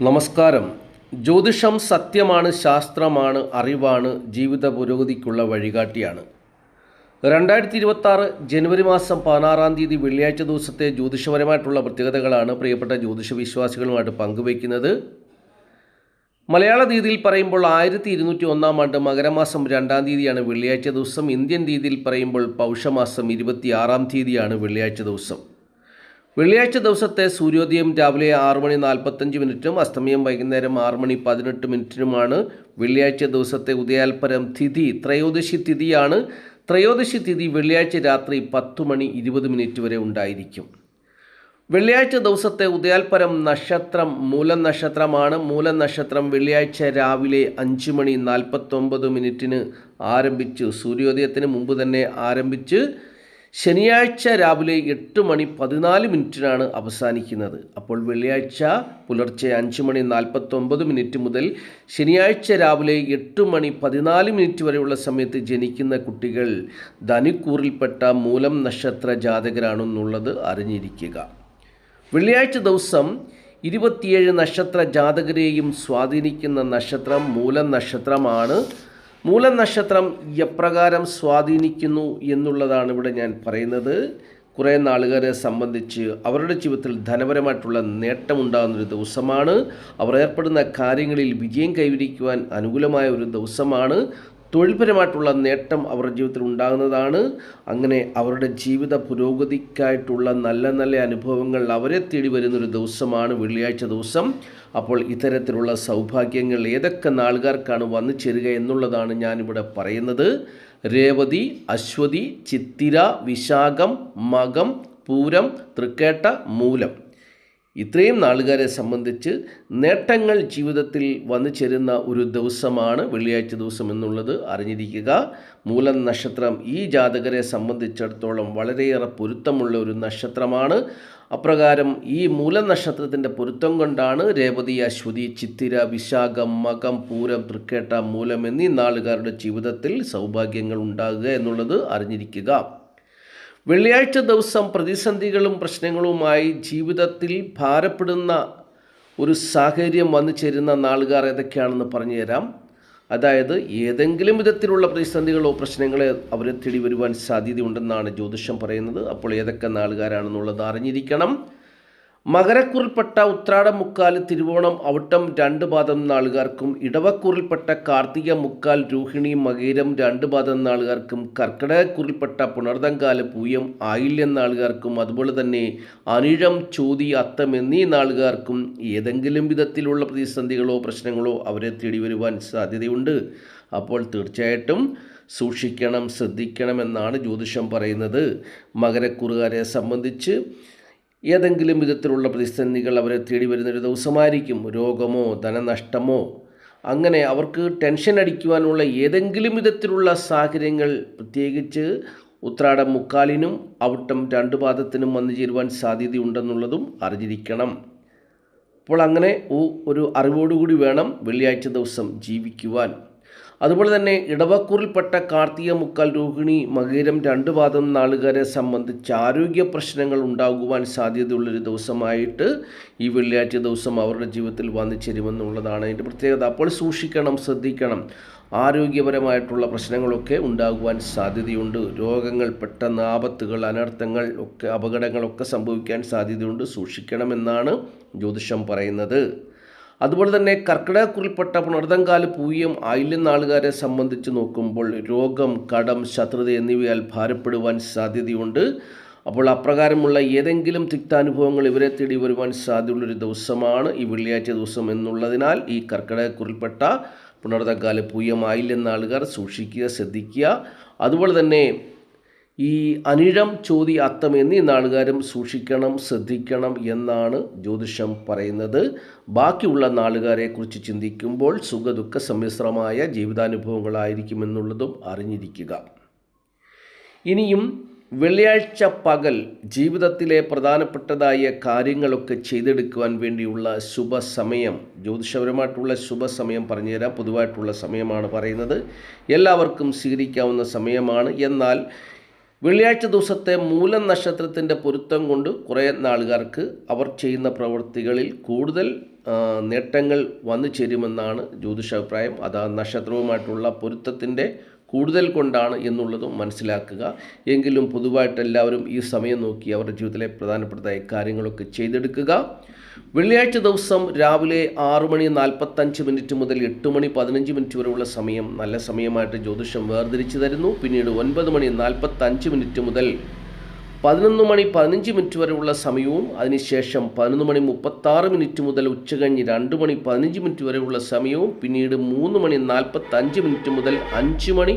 നമസ്കാരം. ജ്യോതിഷം സത്യമാണ് ശാസ്ത്രമാണ് അറിവാണ് ജീവിത പുരോഗതിക്കുള്ള വഴികാട്ടിയാണ്. രണ്ടായിരത്തി ഇരുപത്തി ജനുവരി മാസം പതിനാറാം തീയതി വെള്ളിയാഴ്ച ദിവസത്തെ ജ്യോതിഷപരമായിട്ടുള്ള പ്രത്യേകതകളാണ് പ്രിയപ്പെട്ട ജ്യോതിഷ വിശ്വാസികളുമായിട്ട് പങ്കുവയ്ക്കുന്നത്. മലയാള രീതിയിൽ പറയുമ്പോൾ ആയിരത്തി ഇരുന്നൂറ്റി ഒന്നാം ആണ്ട് മകരമാസം രണ്ടാം തീയതിയാണ് വെള്ളിയാഴ്ച ദിവസം. ഇന്ത്യൻ രീതിയിൽ പറയുമ്പോൾ പൗഷമാസം ഇരുപത്തി ആറാം തീയതിയാണ് വെള്ളിയാഴ്ച ദിവസം. വെള്ളിയാഴ്ച ദിവസത്തെ സൂര്യോദയം രാവിലെ ആറ് മണി നാൽപ്പത്തഞ്ച് മിനിറ്റും അസ്തമയം വൈകുന്നേരം ആറ് മണി പതിനെട്ട് മിനിറ്റിനുമാണ് വെള്ളിയാഴ്ച ദിവസത്തെ ഉദയാൽപരം തിഥി ത്രയോദശി തിഥിയാണ്. ത്രയോദശി തിഥി വെള്ളിയാഴ്ച രാത്രി പത്ത് മണി ഇരുപത് മിനിറ്റ് വരെ ഉണ്ടായിരിക്കും. വെള്ളിയാഴ്ച ദിവസത്തെ ഉദയാൽപരം നക്ഷത്രം മൂലം നക്ഷത്രമാണ് മൂലം നക്ഷത്രം വെള്ളിയാഴ്ച രാവിലെ അഞ്ച് മണി നാൽപ്പത്തൊമ്പത് മിനിറ്റിന് ആരംഭിച്ചു സൂര്യോദയത്തിന് മുമ്പ് തന്നെ ആരംഭിച്ച് ശനിയാഴ്ച രാവിലെ എട്ട് മണി പതിനാല് മിനിറ്റിനാണ് അവസാനിക്കുന്നത്. അപ്പോൾ വെള്ളിയാഴ്ച പുലർച്ചെ അഞ്ച് മണി നാൽപ്പത്തൊമ്പത് മിനിറ്റ് മുതൽ ശനിയാഴ്ച രാവിലെ എട്ട് മണി പതിനാല് മിനിറ്റ് വരെയുള്ള സമയത്ത് ജനിക്കുന്ന കുട്ടികൾ ധനുക്കൂറിൽപ്പെട്ട മൂലം നക്ഷത്ര ജാതകരാണെന്നുള്ളത് അറിഞ്ഞിരിക്കുക. വെള്ളിയാഴ്ച ദിവസം ഇരുപത്തിയേഴ് നക്ഷത്ര ജാതകരെയും സ്വാധീനിക്കുന്ന നക്ഷത്രം മൂലം നക്ഷത്രമാണ് മൂലം നക്ഷത്രം എപ്രകാരം സ്വാധീനിക്കുന്നു എന്നുള്ളതാണ് ഇവിടെ ഞാൻ പറയുന്നത്. കുറേ നാളുകാരെ സംബന്ധിച്ച് അവരുടെ ജീവിതത്തിൽ ധനപരമായിട്ടുള്ള നേട്ടമുണ്ടാകുന്നൊരു ദിവസമാണ്. അവർ ഏർപ്പെടുന്ന കാര്യങ്ങളിൽ വിജയം കൈവരിക്കുവാൻ അനുകൂലമായ ഒരു ദിവസമാണ്. തൊഴിൽപരമായിട്ടുള്ള നേട്ടം അവരുടെ ജീവിതത്തിൽ ഉണ്ടാകുന്നതാണ്. അങ്ങനെ അവരുടെ ജീവിത പുരോഗതിക്കായിട്ടുള്ള നല്ല നല്ല അനുഭവങ്ങൾ അവരെ തേടി വരുന്നൊരു ദിവസമാണ് വെള്ളിയാഴ്ച ദിവസം. അപ്പോൾ ഇത്തരത്തിലുള്ള സൗഭാഗ്യങ്ങൾ ഏതൊക്കെ നാളുകാർക്കാണ് വന്നു ചേരുക എന്നുള്ളതാണ് ഞാനിവിടെ പറയുന്നത്. രേവതി അശ്വതി ചിത്തിര വിശാഖം മകം പൂരം തൃക്കേട്ട മൂലം. ഇത്രയും നാളുകാരെ സംബന്ധിച്ച് നേട്ടങ്ങൾ ജീവിതത്തിൽ വന്നു ചേരുന്ന ഒരു ദിവസമാണ് വെള്ളിയാഴ്ച ദിവസം എന്നുള്ളത് അറിഞ്ഞിരിക്കുക. മൂലം നക്ഷത്രം ഈ ജാതകരെ സംബന്ധിച്ചിടത്തോളം വളരെയേറെ പൊരുത്തമുള്ള ഒരു നക്ഷത്രമാണ്. അപ്രകാരം ഈ മൂലനക്ഷത്രത്തിന്റെ പൊരുത്തം കൊണ്ടാണ് രേവതി അശ്വതി ചിത്തിര വിശാഖം മകം പൂരം തൃക്കേട്ട മൂലം എന്നീ നാളുകാരുടെ ജീവിതത്തിൽ സൗഭാഗ്യങ്ങൾ ഉണ്ടാകുക എന്നുള്ളത് അറിഞ്ഞിരിക്കുക. വെള്ളിയാഴ്ച ദിവസം പ്രതിസന്ധികളും പ്രശ്നങ്ങളുമായി ജീവിതത്തിൽ ഭാരപ്പെടുന്ന ഒരു സാഹചര്യം വന്നു ചേരുന്ന നാളുകാർ ഏതൊക്കെയാണെന്ന് പറഞ്ഞു തരാം. അതായത് ഏതെങ്കിലും വിധത്തിലുള്ള പ്രതിസന്ധികളോ പ്രശ്നങ്ങളോ അവരെ തേടി വരുവാൻ സാധ്യതയുണ്ടെന്നാണ് ജ്യോതിഷം പറയുന്നത്. അപ്പോൾ ഏതൊക്കെ നാളുകാരാണെന്നുള്ളത് അറിഞ്ഞിരിക്കണം. മകരക്കുറിൽപ്പെട്ട ഉത്രാടം മുക്കാൽ തിരുവോണം ഔട്ടം രണ്ട് പാദം നാളുകാർക്കും ഇടവക്കുറിൽപ്പെട്ട കാർത്തിക മുക്കാൽ രോഹിണി മകീരം രണ്ട് പാദം നാളുകാർക്കും കർക്കിടകക്കുറിൽപ്പെട്ട പുണർതങ്കാല പൂയം ആയില്യം നാളുകാർക്കും അതുപോലെ തന്നെ അനിഴം ചോതി അത്തം എന്നീ നാളുകാർക്കും ഏതെങ്കിലും വിധത്തിലുള്ള പ്രതിസന്ധികളോ പ്രശ്നങ്ങളോ അവരെ തേടി വരുവാൻ സാധ്യതയുണ്ട്. അപ്പോൾ തീർച്ചയായിട്ടും സൂക്ഷിക്കണം ശ്രദ്ധിക്കണം എന്നാണ് ജ്യോതിഷം പറയുന്നത്. മകരക്കുറുകാരെ സംബന്ധിച്ച് ഏതെങ്കിലും വിധത്തിലുള്ള പ്രതിസന്ധികൾ അവരെ തേടി വരുന്നൊരു ദിവസമായിരിക്കും. രോഗമോ ധനനഷ്ടമോ അങ്ങനെ അവർക്ക് ടെൻഷൻ അടിക്കുവാനുള്ള ഏതെങ്കിലും വിധത്തിലുള്ള സാഹചര്യങ്ങൾ പ്രത്യേകിച്ച് ഉത്രാടം മുക്കാലിനും അവിട്ടം രണ്ടു പാദത്തിനും വന്നു ചേരുവാൻ സാധ്യതയുണ്ടെന്നുള്ളതും അറിഞ്ഞിരിക്കണം. അപ്പോൾ അങ്ങനെ ഒരു അറിവോടുകൂടി വേണം വെള്ളിയാഴ്ച ദിവസം ജീവിക്കുവാൻ. അതുപോലെ തന്നെ ഇടവക്കൂറിൽപ്പെട്ട കാർത്തിക മുക്കാൽ രോഹിണി മകീരം രണ്ട് പാദം നാളുകാരെ സംബന്ധിച്ച് ആരോഗ്യ പ്രശ്നങ്ങൾ ഉണ്ടാകുവാൻ സാധ്യതയുള്ളൊരു ദിവസമായിട്ട് ഈ വെള്ളിയാഴ്ച ദിവസം അവരുടെ ജീവിതത്തിൽ വന്നു ചേരുമെന്നുള്ളതാണ് അതിന്റെ പ്രത്യേകത. അപ്പോൾ സൂക്ഷിക്കണം ശ്രദ്ധിക്കണം. ആരോഗ്യപരമായിട്ടുള്ള പ്രശ്നങ്ങളൊക്കെ ഉണ്ടാകുവാൻ സാധ്യതയുണ്ട്. രോഗങ്ങൾ പെട്ടെന്ന് ആപത്തുകൾ അനർത്ഥങ്ങൾ ഒക്കെ അപകടങ്ങളൊക്കെ സംഭവിക്കാൻ സാധ്യതയുണ്ട്. സൂക്ഷിക്കണമെന്നാണ് ജ്യോതിഷം പറയുന്നത്. അതുപോലെ തന്നെ കർക്കിടകക്കുറിൽപ്പെട്ട പുണർതങ്കാല പൂയം ആയില്യം നാളുകാരെ സംബന്ധിച്ച് നോക്കുമ്പോൾ രോഗം കടം ശത്രുത എന്നിവയാൽ ഭാരപ്പെടുവാൻ സാധ്യതയുണ്ട്. അപ്പോൾ അപ്രകാരമുള്ള ഏതെങ്കിലും തിക്താനുഭവങ്ങൾ ഇവരെ തേടി വരുവാൻ സാധ്യതയുള്ളൊരു ദിവസമാണ് ഈ വെള്ളിയാഴ്ച ദിവസം എന്നുള്ളതിനാൽ ഈ കർക്കിടകക്കുറിൽപ്പെട്ട പുണർതങ്കാല പൂയം ആയില്യം നാളുകാർ സൂക്ഷിക്കുക ശ്രദ്ധിക്കുക. അതുപോലെ തന്നെ ഈ അനിഴം ചോതി അത്തം എന്നീ നാളുകാരും സൂക്ഷിക്കണം ശ്രദ്ധിക്കണം എന്നാണ് ജ്യോതിഷം പറയുന്നത്. ബാക്കിയുള്ള നാളുകാരെക്കുറിച്ച് ചിന്തിക്കുമ്പോൾ സുഖദുഃഖ സമ്മിശ്രമായ ജീവിതാനുഭവങ്ങളായിരിക്കുമെന്നുള്ളതും അറിഞ്ഞിരിക്കുക. ഇനിയും വെള്ളിയാഴ്ച പകൽ ജീവിതത്തിലെ പ്രധാനപ്പെട്ടതായ കാര്യങ്ങളൊക്കെ ചെയ്തെടുക്കുവാൻ വേണ്ടിയുള്ള ശുഭസമയം ജ്യോതിഷപരമായിട്ടുള്ള ശുഭസമയം പറഞ്ഞുതരാം. പൊതുവായിട്ടുള്ള സമയമാണ് പറയുന്നത്. എല്ലാവർക്കും സ്വീകരിക്കാവുന്ന സമയമാണ്. എന്നാൽ വെള്ളിയാഴ്ച ദിവസത്തെ മൂലം നക്ഷത്രത്തിന്റെ പൊരുത്തം കൊണ്ട് കുറേ നാളുകാർക്ക് അവർ ചെയ്യുന്ന പ്രവൃത്തികളിൽ കൂടുതൽ നേട്ടങ്ങൾ വന്നു ചേരുമെന്നാണ് ജ്യോതിഷാഭിപ്രായം. അത് നക്ഷത്രവുമായിട്ടുള്ള പൊരുത്തത്തിന്റെ കൂടുതൽ കൊണ്ടാണ് എന്നുള്ളതും മനസ്സിലാക്കുക. എങ്കിലും പൊതുവായിട്ട് എല്ലാവരും ഈ സമയം നോക്കി അവരുടെ ജീവിതത്തിലെ പ്രധാനപ്പെട്ട കാര്യങ്ങളൊക്കെ ചെയ്തെടുക്കുക. വെള്ളിയാഴ്ച ദിവസം രാവിലെ ആറു മണി നാൽപ്പത്തഞ്ച് മിനിറ്റ് മുതൽ എട്ട് മണി പതിനഞ്ച് മിനിറ്റ് വരെയുള്ള സമയം നല്ല സമയമായിട്ട് ജ്യോതിഷം വേർതിരിച്ചു തരുന്നു. പിന്നീട് ഒൻപത് മണി നാൽപ്പത്തഞ്ച് മിനിറ്റ് മുതൽ പതിനൊന്ന് മണി പതിനഞ്ച് മിനിറ്റ് വരെയുള്ള സമയവും അതിനുശേഷം പതിനൊന്ന് മണി മുപ്പത്താറ് മിനിറ്റ് മുതൽ ഉച്ചകഴിഞ്ഞ് രണ്ട് മണി പതിനഞ്ച് മിനിറ്റ് വരെയുള്ള സമയവും പിന്നീട് മൂന്ന് മണി നാൽപ്പത്തഞ്ച് മിനിറ്റ് മുതൽ അഞ്ച് മണി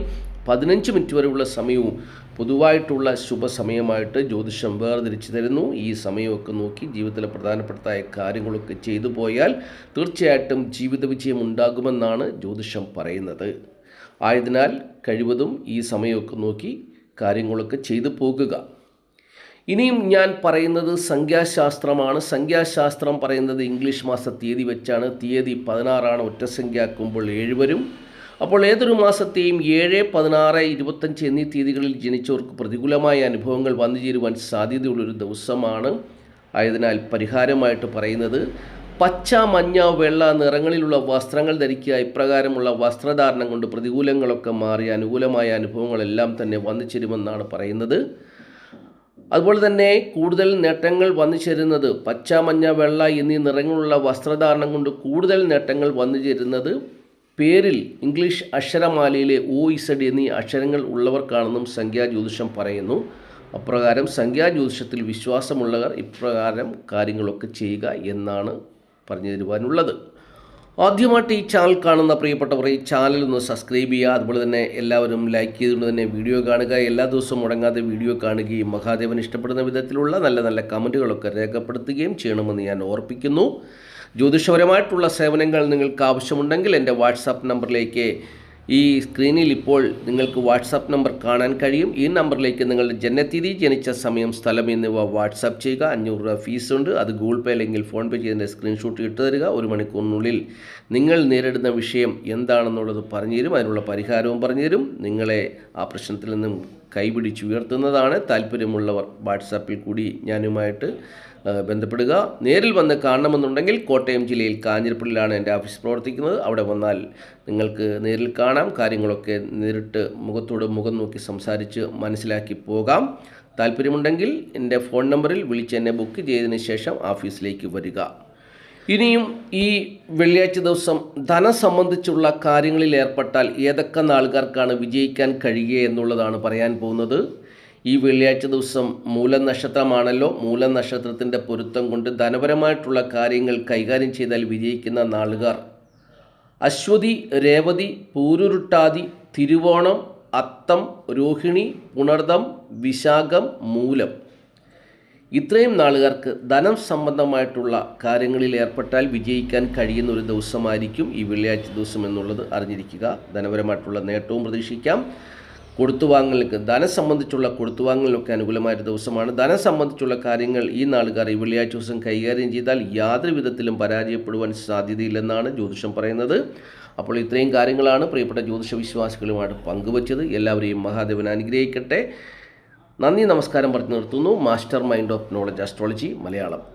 പതിനഞ്ച് മിനിറ്റ് വരെയുള്ള സമയവും പൊതുവായിട്ടുള്ള ശുഭസമയമായിട്ട് ജ്യോതിഷം വേർതിരിച്ചു തരുന്നു. ഈ സമയമൊക്കെ നോക്കി ജീവിതത്തിലെ പ്രധാനപ്പെട്ട കാര്യങ്ങളൊക്കെ ചെയ്തു പോയാൽ തീർച്ചയായിട്ടും ജീവിത വിജയം ഉണ്ടാകുമെന്നാണ് ജ്യോതിഷം പറയുന്നത്. ആയതിനാൽ കഴിവതും ഈ സമയമൊക്കെ നോക്കി കാര്യങ്ങളൊക്കെ ചെയ്തു പോകുക. ഇനിയും ഞാൻ പറയുന്നത് സംഖ്യാശാസ്ത്രമാണ്. സംഖ്യാശാസ്ത്രം പറയുന്നത് ഇംഗ്ലീഷ് മാസ തീയതി വെച്ചാണ്. തീയതി പതിനാറാണ്. ഒറ്റസംഖ്യയാക്കുമ്പോൾ ഏഴ് വരും. അപ്പോൾ ഏതൊരു മാസത്തെയും ഏഴ് പതിനാറ് ഇരുപത്തഞ്ച് എന്നീ തീയതികളിൽ ജനിച്ചവർക്ക് പ്രതികൂലമായ അനുഭവങ്ങൾ വന്നു ചേരുവാൻ സാധ്യതയുള്ളൊരു ദിവസമാണ്. ആയതിനാൽ പരിഹാരമായിട്ട് പറയുന്നത് പച്ച മഞ്ഞ വെള്ള നിറങ്ങളിലുള്ള വസ്ത്രങ്ങൾ ധരിക്കുക ഇപ്രകാരമുള്ള വസ്ത്രധാരണം കൊണ്ട് പ്രതികൂലങ്ങളൊക്കെ മാറി അനുകൂലമായ അനുഭവങ്ങളെല്ലാം തന്നെ വന്നു ചേരുമെന്നാണ് പറയുന്നത്. അതുപോലെ തന്നെ കൂടുതൽ നേട്ടങ്ങൾ വന്നു ചേരുന്നത് പച്ച മഞ്ഞ വെള്ള എന്നീ നിറങ്ങളുള്ള വസ്ത്രധാരണം കൊണ്ട് കൂടുതൽ നേട്ടങ്ങൾ വന്നു ചേരുന്നത് പേരിൽ ഇംഗ്ലീഷ് അക്ഷരമാലയിലെ ഒ ഇസഡ് എന്നീ അക്ഷരങ്ങൾ ഉള്ളവർക്കാണെന്നും സംഖ്യാ ജ്യോതിഷം പറയുന്നു. അപ്രകാരം സംഖ്യാ ജ്യോതിഷത്തിൽ വിശ്വാസമുള്ളവർ ഇപ്രകാരം കാര്യങ്ങളൊക്കെ ചെയ്യുക എന്നാണ് പറഞ്ഞു തരുവാനുള്ളത് ആദ്യമായിട്ട് ഈ ചാനൽ കാണുന്ന പ്രിയപ്പെട്ടവർ ഈ ചാനൽ ഒന്ന് സബ്സ്ക്രൈബ് ചെയ്യുക. അതുപോലെ തന്നെ എല്ലാവരും ലൈക്ക് ചെയ്തുകൊണ്ട് തന്നെ വീഡിയോ കാണുക. എല്ലാ ദിവസവും മുടങ്ങാതെ വീഡിയോ കാണുകയും മഹാദേവൻ ഇഷ്ടപ്പെടുന്ന വിധത്തിലുള്ള നല്ല നല്ല കമന്റുകളൊക്കെ രേഖപ്പെടുത്തുകയും ചെയ്യണമെന്ന് ഞാൻ ഓർപ്പിക്കുന്നു. ജ്യോതിഷപരമായിട്ടുള്ള സേവനങ്ങൾ നിങ്ങൾക്ക് ആവശ്യമുണ്ടെങ്കിൽ എന്റെ വാട്സാപ്പ് നമ്പറിലേക്ക് ഈ സ്ക്രീനിൽ ഇപ്പോൾ നിങ്ങൾക്ക് വാട്സാപ്പ് നമ്പർ കാണാൻ കഴിയും. ഈ നമ്പറിലേക്ക് നിങ്ങളുടെ ജനനത്തീയതി ജനിച്ച സമയം സ്ഥലം എന്നിവ വാട്സാപ്പ് ചെയ്യുക. അഞ്ഞൂറ് രൂപ ഫീസുണ്ട് അത് ഗൂഗിൾ പേ അല്ലെങ്കിൽ ഫോൺ പേ ചെയ്തതിന്റെ സ്ക്രീൻഷോട്ട് ഇട്ട് തരിക. ഒരു മണിക്കൂറിനുള്ളിൽ നിങ്ങൾ നേരിടുന്ന വിഷയം എന്താണെന്നുള്ളത് പറഞ്ഞുതരും അതിനുള്ള പരിഹാരവും പറഞ്ഞുതരും നിങ്ങളെ ആ പ്രശ്നത്തിൽ നിന്നും കൈപിടിച്ചുയർത്തുന്നതാണ് താല്പര്യമുള്ളവർ വാട്സാപ്പിൽ കൂടി ഞാനുമായിട്ട് ബന്ധപ്പെടുക. നേരിൽ വന്ന് കാണണമെന്നുണ്ടെങ്കിൽ കോട്ടയം ജില്ലയിൽ കാഞ്ഞിരപ്പള്ളിയിലാണ് എന്റെ ഓഫീസ് പ്രവർത്തിക്കുന്നത്. അവിടെ വന്നാൽ നിങ്ങൾക്ക് നേരിൽ കാണാം. കാര്യങ്ങളൊക്കെ നേരിട്ട് മുഖത്തോട് മുഖം നോക്കി സംസാരിച്ച് മനസ്സിലാക്കി പോകാം. താല്പര്യമുണ്ടെങ്കിൽ എന്റെ ഫോൺ നമ്പറിൽ വിളിച്ച് എന്നെ ബുക്ക് ചെയ്തതിന് ശേഷം ഓഫീസിലേക്ക് വരിക. ഇനിയും ഈ വെള്ളിയാഴ്ച ദിവസം ധനം സംബന്ധിച്ചുള്ള കാര്യങ്ങളിൽ ഏർപ്പെട്ടാൽ ഏതൊക്കെ നാളുകാർക്കാണ് വിജയിക്കാൻ കഴിയുക എന്നുള്ളതാണ് പറയാൻ പോകുന്നത്. ഈ വെള്ളിയാഴ്ച ദിവസം മൂലനക്ഷത്രമാണല്ലോ. മൂലനക്ഷത്രത്തിന്റെ മൂലം നക്ഷത്രത്തിന്റെ പൊരുത്തം കൊണ്ട് ധനപരമായിട്ടുള്ള കാര്യങ്ങൾ കൈകാര്യം ചെയ്താൽ വിജയിക്കുന്ന നാളുകാർ. അശ്വതി രേവതി പൂരുരുട്ടാതി തിരുവോണം അത്തം രോഹിണി പുണർദം വിശാഖം മൂലം. ഇത്രയും നാളുകാർക്ക് ധനം സംബന്ധമായിട്ടുള്ള കാര്യങ്ങളിൽ ഏർപ്പെട്ടാൽ വിജയിക്കാൻ കഴിയുന്ന ഒരു ദിവസമായിരിക്കും ഈ വെള്ളിയാഴ്ച ദിവസം എന്നുള്ളത് അറിഞ്ഞിരിക്കുക. ധനപരമായിട്ടുള്ള നേട്ടവും പ്രതീക്ഷിക്കാം. കൊടുത്തുവാങ്ങലുകൾക്ക് ധനം സംബന്ധിച്ചുള്ള കൊടുത്തുവാങ്ങലിനൊക്കെ അനുകൂലമായ ഒരു ദിവസമാണ്. ധനം സംബന്ധിച്ചുള്ള കാര്യങ്ങൾ ഈ നാളുകാർ ഈ വെള്ളിയാഴ്ച ദിവസം കൈകാര്യം ചെയ്താൽ യാതൊരു വിധത്തിലും പരാജയപ്പെടുവാൻ സാധ്യതയില്ലെന്നാണ് ജ്യോതിഷം പറയുന്നത്. അപ്പോൾ ഇത്രയും കാര്യങ്ങളാണ് പ്രിയപ്പെട്ട ജ്യോതിഷ വിശ്വാസികളുമായിട്ട് പങ്കുവച്ചത്. എല്ലാവരെയും മഹാദേവൻ അനുഗ്രഹിക്കട്ടെ. നന്ദി നമസ്കാരം പറഞ്ഞു നിർത്തുന്നു. Master mind of knowledge astrology Malayalam.